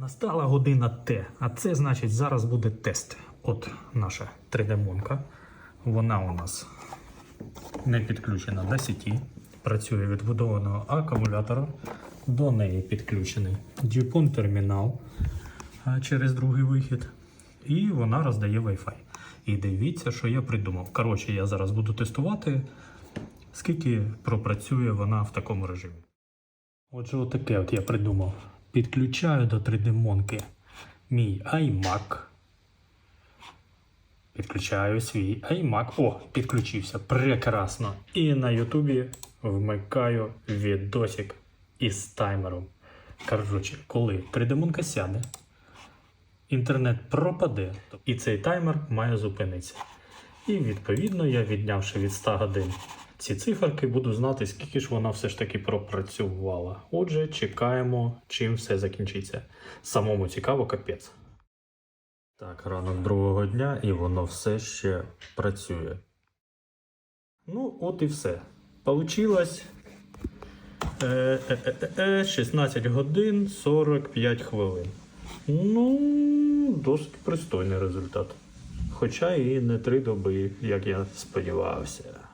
Настала година Т, а це значить зараз буде тест. От наша 3D-монка. Вона у нас не підключена до сіті. Працює від вбудованого акумулятора. До неї підключений GPON термінал через другий вихід. І вона роздає Wi-Fi. І дивіться, що я придумав. Коротше, я зараз буду тестувати, скільки пропрацює вона в такому режимі. Отже, отаке от я придумав. Підключаю до 3D-монки мій iMac. Підключаю свій iMac. О, підключився. Прекрасно. І на Ютубі вмикаю відосик із таймером. Коротше, коли 3D-монка сяде, інтернет пропаде, і цей таймер має зупинитися. І відповідно я, віднявши від 100 годин ці циферки, буду знати, скільки ж вона все ж таки пропрацювала. Отже, чекаємо, чим все закінчиться. Самому цікаво, капець. Так, ранок другого дня, і воно все ще працює. Ну, от і все. Получилось е, е, е, е, 16 годин 45 хвилин. Ну, досить пристойний результат. Хоча і не три доби, як я сподівався.